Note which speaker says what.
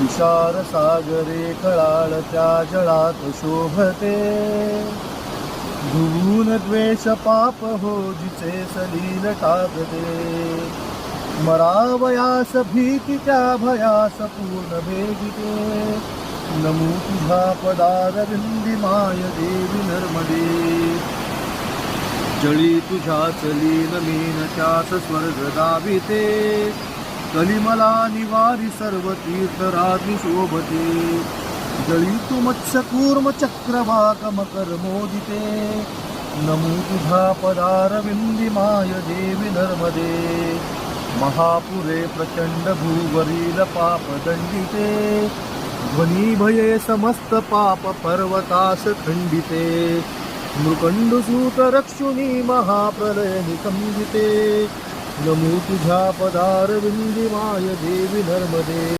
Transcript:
Speaker 1: तुषार सागरे खळाळत्या जळात शोभते। धुवून द्वेष पाप हो जिचे सलील टाकते मरावयास भीती त्या भयास पूर्ण भेदिते। नमो तुझा पदार विंदी माय देवी नर्मदे। जळी तुझा चली नमीन त्यास स्वर्ग दाविते। कलिमला निवारी सर्व तीर्थराजी शोभते जळी तू मत्स्य कूर्म चक्रवाक मकर मोदिते नमो तुझा पदार विंदी माय देवी नर्मदे महापुरे प्रचंड भूवरील पाप दंडिते ध्वनी भये समस्त पाप पर्वतास रक्षुनी महाप्रलय निकंदिते नमो तुझ्या पदार विंदी माय देवी नर्मदे.